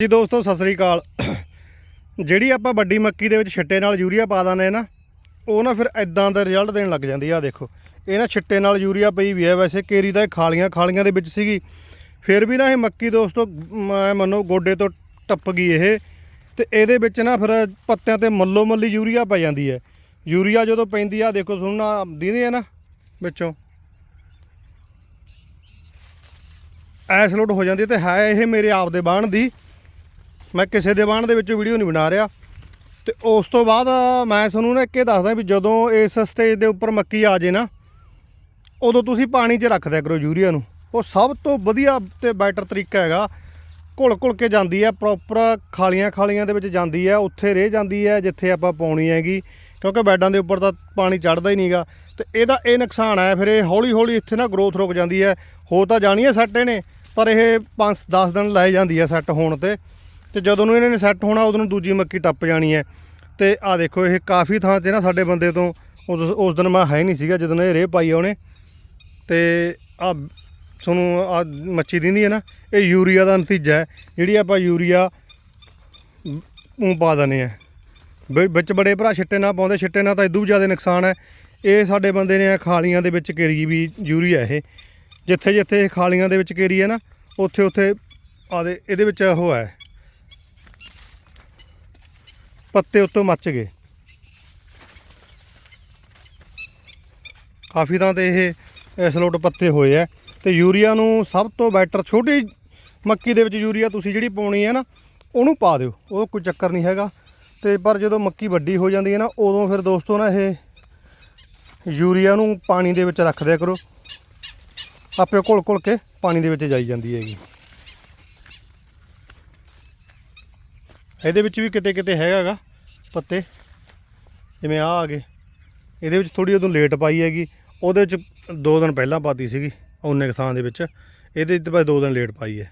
ਜੀ ਦੋਸਤੋ, ਸਤਿ ਸ੍ਰੀ ਅਕਾਲ। ਜਿਹੜੀ ਆਪਾਂ ਵੱਡੀ ਮੱਕੀ ਦੇ ਵਿੱਚ ਛਿੱਟੇ ਨਾਲ ਯੂਰੀਆ ਪਾ ਦਾਂਦੇ ਨਾ, ਉਹ ਨਾ ਫਿਰ ਐਦਾਂ ਦਾ ਰਿਜ਼ਲਟ ਦੇਣ ਲੱਗ ਜਾਂਦੀ ਆ ਦੇਖੋ। ਇਹ ਨਾ ਛਿੱਟੇ ਨਾਲ ਯੂਰੀਆ ਪਈ ਵੀ ਹੈ ਵੈਸੇ ਕੇਰੀ ਤਾਂ ਇਹ ਖਾਲੀਆਂ ਖਾਲੀਆਂ ਦੇ ਵਿੱਚ ਸੀਗੀ। ਫਿਰ ਵੀ ਨਾ ਇਹ ਮੱਕੀ ਦੋਸਤੋ, ਮੈਂ ਮੰਨੋ ਗੋਡੇ ਤੋਂ ਟੱਪ ਗਈ ਇਹ। ਤੇ ਇਹਦੇ ਵਿੱਚ ਨਾ ਫਿਰ ਪੱਤਿਆਂ ਤੇ ਮੱਲੋ ਮੱਲੀ ਯੂਰੀਆ ਪੈ ਜਾਂਦੀ ਹੈ ਯੂਰੀਆ ਜਦੋਂ ਪੈਂਦੀ ਆ ਦੇਖੋ ਸੁਣਨਾ ਦੀਦੀ ਆ ਨਾ, ਵਿੱਚੋਂ। ਐਸ ਲੋਡ ਹੋ ਜਾਂਦੀ ਹੈ ਤੇ ਹੈ ਇਹ ਮੇਰੇ ਆਪ ਦੇ ਬਾਣ ਦੀ। ਮੈਂ ਕਿਸੇ ਦੇ ਬਾਣ ਦੇ ਵਿੱਚ ਵੀਡੀਓ ਨਹੀਂ ਬਣਾ ਰਿਹਾ। ਤੇ ਉਸ ਤੋਂ ਬਾਅਦ ਮੈਂ ਤੁਹਾਨੂੰ ਨਾ ਇੱਕ ਇਹ ਦੱਸਦਾ ਵੀ ਜਦੋਂ ਇਸ ਸਟੇਜ ਦੇ ਉੱਪਰ ਮੱਕੀ ਆ ਜੇ ਨਾ, ਉਦੋਂ ਤੁਸੀਂ ਪਾਣੀ 'ਚ ਰੱਖ ਦਿਆ ਕਰੋ ਯੂਰੀਆ ਨੂੰ। ਉਹ ਸਭ ਤੋਂ ਵਧੀਆ ਤੇ ਬੈਟਰ ਤਰੀਕਾ ਹੈਗਾ, ਘੁਲ ਘੁਲ ਕੇ ਜਾਂਦੀ ਹੈ ਪ੍ਰੋਪਰ ਖਾਲੀਆਂ ਖਾਲੀਆਂ ਦੇ ਵਿੱਚ ਜਾਂਦੀ ਹੈ, ਉੱਥੇ ਰਹਿ ਜਾਂਦੀ ਹੈ, ਜਿੱਥੇ ਆਪਾਂ ਪਾਉਣੀ ਹੈਗੀ, ਕਿਉਂਕਿ ਬੈਡਾਂ ਦੇ ਉੱਪਰ ਤਾਂ ਪਾਣੀ ਚੜਦਾ ਹੀ ਨਹੀਂਗਾ ਤੇ ਇਹਦਾ ਇਹ ਨੁਕਸਾਨ ਹੈ, ਫਿਰ ਇਹ ਹੌਲੀ ਹੌਲੀ ਇੱਥੇ ਨਾ ਗਰੋਥ ਰੁਕ ਜਾਂਦੀ ਹੈ। ਹੋ ਤਾਂ ਜਾਣੀ ਹੈ ਸੈੱਟ ਨੇ ਪਰ ਇਹ 5-10 ਦਿਨ ਲੈ ਜਾਂਦੀ ਹੈ ਸੈੱਟ ਹੋਣ ਤੇ। ਤੇ ਜਦੋਂ ਨੂੰ ਇਹਨਾਂ ਨੇ ਸੈੱਟ ਹੋਣਾ, ਉਦੋਂ ਨੂੰ ਦੂਜੀ ਮੱਕੀ ਟੱਪ ਜਾਣੀ ਹੈ। ਤੇ ਆ ਦੇਖੋ, ਇਹ ਕਾਫੀ ਥਾਂ ਤੇ ਨਾ ਸਾਡੇ ਬੰਦੇ ਤੋਂ ਉਸ ਉਸ ਦਿਨ ਮੈਂ ਹੈ ਨਹੀਂ ਸੀਗਾ, ਜਦੋਂ ਇਹ ਰੇਹ ਪਾਈ ਆ ਉਹਨੇ। ਤੇ ਆ ਤੁਹਾਨੂੰ ਆ ਮੱਛੀ ਦਿੰਦੀ ਹੈ ਨਾ, ਇਹ ਯੂਰੀਆ ਦਾ ਨਤੀਜਾ ਹੈ। ਜਿਹੜੀ ਆਪਾਂ ਯੂਰੀਆ ਉਹ ਪਾ ਦਨੇ ਆ ਵਿੱਚ ਬੜੇ ਭਰਾ ਛਿੱਟੇ ਨਾ ਪਾਉਂਦੇ, ਛਿੱਟੇ ਨਾਲ ਤਾਂ ਇਦੋਂ ਵੀ ਜ਼ਿਆਦਾ ਨੁਕਸਾਨ ਹੈ। ਇਹ ਸਾਡੇ ਬੰਦੇ ਨੇ ਖਾਲੀਆਂ ਦੇ ਵਿੱਚ ਕੇਰੀ ਵੀ ਯੂਰੀਆ ਇਹ। ਜਿੱਥੇ ਜਿੱਥੇ ਇਹ ਖਾਲੀਆਂ ਦੇ ਵਿੱਚ ਕੇਰੀ ਹੈ ਨਾ ਉੱਥੇ ਉੱਥੇ ਆਦੇ ਇਹਦੇ ਵਿੱਚ ਉਹ ਹੈ। ਪੱਤੇ ਉੱਤੋਂ ਮੱਚ ਗਏ। ਕਾਫੀ ਤਾਂ ਤੇ ਇਹ, ਇਸ ਪੱਤੇ ਹੋਏ ਆ ਤੇ ਯੂਰੀਆ ਨੂੰ ਸਭ ਤੋਂ ਬੈਟਰ ਛੋਟੀ ਮੱਕੀ ਦੇ ਵਿੱਚ ਯੂਰੀਆ ਤੁਸੀਂ ਜਿਹੜੀ ਪਾਉਣੀ ਹੈ ਨਾ, ਉਹਨੂੰ ਪਾ ਦਿਓ, ਉਹ ਕੋਈ ਚੱਕਰ ਨਹੀਂ ਹੈਗਾ। ਤੇ ਪਰ ਜਦੋਂ ਮੱਕੀ ਵੱਡੀ ਹੋ ਜਾਂਦੀ ਹੈ ਨਾ, ਉਦੋਂ ਫਿਰ ਦੋਸਤੋ ਨਾ ਇਹ ਯੂਰੀਆ ਨੂੰ ਪਾਣੀ ਦੇ ਵਿੱਚ ਰੱਖ ਦਿਆ ਕਰੋ। ਆਪੇ ਘੁਲ ਘੁਲ ਕੇ ਪਾਣੀ ਦੇ ਵਿੱਚ ਜਾਈ ਜਾਂਦੀ ਹੈਗੀ। ਇਹਦੇ ਵਿੱਚ ਵੀ ਕਿਤੇ ਕਿਤੇ ਹੈਗਾਗਾ ਪੱਤੇ। ਜਿਵੇਂ ਆ ਆ ਗਏ। ਇਹਦੇ ਵਿੱਚ ਥੋੜੀ ਉਦੋਂ ਲੇਟ ਪਾਈ ਹੈਗੀ। ਉਹਦੇ ਵਿੱਚ ਦੋ ਦਿਨ ਪਹਿਲਾਂ ਪਾਤੀ ਸੀਗੀ, ਉਹਨੇ ਕੁ ਥਾਂ ਦੇ ਵਿੱਚ। ਇਹਦੇ ਵਿੱਚ ਬਸ ਦੋ ਦਿਨ ਲੇਟ ਪਾਈ ਹੈ।